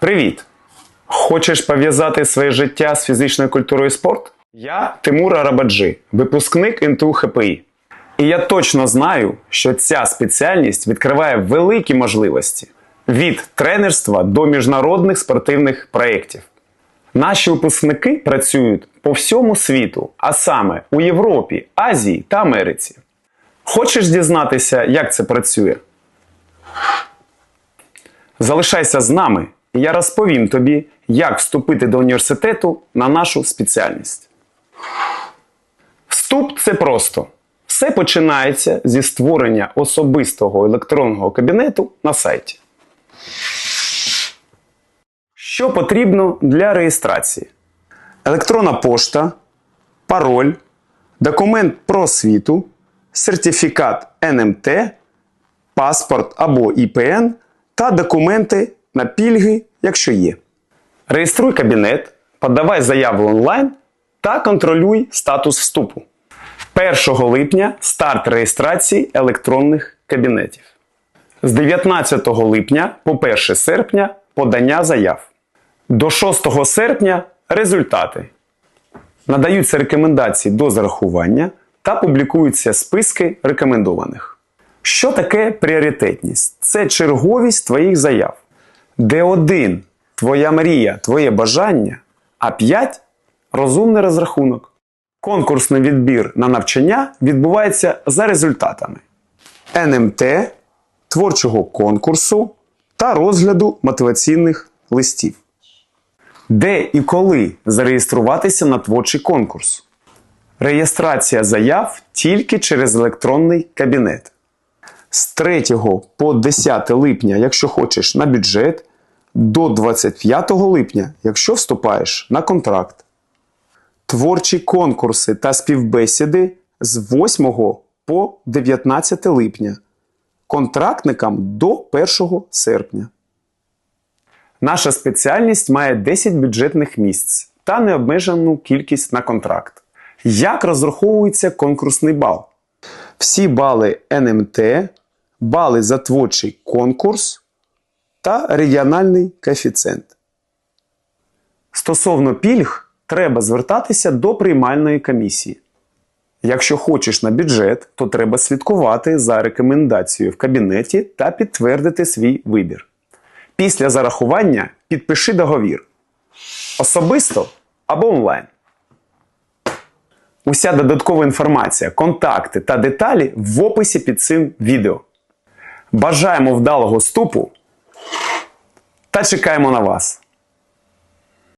Привіт! Хочеш пов'язати своє життя з фізичною культурою і спорт? Я Тимур Арабаджи, випускник НТУ ХПІ. І я точно знаю, що ця спеціальність відкриває великі можливості від тренерства до міжнародних спортивних проєктів. Наші випускники працюють по всьому світу, а саме у Європі, Азії та Америці. Хочеш дізнатися, як це працює? Залишайся з нами, я розповім тобі, як вступити до університету на нашу спеціальність. Вступ це просто. Все починається зі створення особистого електронного кабінету на сайті. Що потрібно для реєстрації? Електронна пошта, пароль, документ про освіту, сертифікат НМТ, паспорт або ІПН та документи на пільги, якщо є. Реєструй кабінет, подавай заяву онлайн та контролюй статус вступу. 1 липня старт реєстрації електронних кабінетів. З 19 липня по 1 серпня подання заяв. До 6 серпня результати. Надаються рекомендації до зарахування та публікуються списки рекомендованих. Що таке пріоритетність? Це черговість твоїх заяв, де один твоя мрія, твоє бажання, а 5 розумний розрахунок. Конкурсний відбір на навчання відбувається за результатами НМТ, творчого конкурсу та розгляду мотиваційних листів. Де і коли зареєструватися на творчий конкурс? Реєстрація заяв тільки через електронний кабінет. З 3 по 10 липня, якщо хочеш на бюджет, до 25 липня, якщо вступаєш на контракт. Творчі конкурси та співбесіди з 8 по 19 липня. Контрактникам до 1 серпня. Наша спеціальність має 10 бюджетних місць та необмежену кількість на контракт. Як розраховується конкурсний бал? Всі бали НМТ, бали за творчий конкурс та регіональний коефіцієнт. Стосовно пільг, треба звертатися до приймальної комісії. Якщо хочеш на бюджет, то треба слідкувати за рекомендацією в кабінеті та підтвердити свій вибір. Після зарахування підпиши договір особисто або онлайн. Уся додаткова інформація, контакти та деталі в описі під цим відео. Бажаємо вдалого вступу та чекаємо на вас!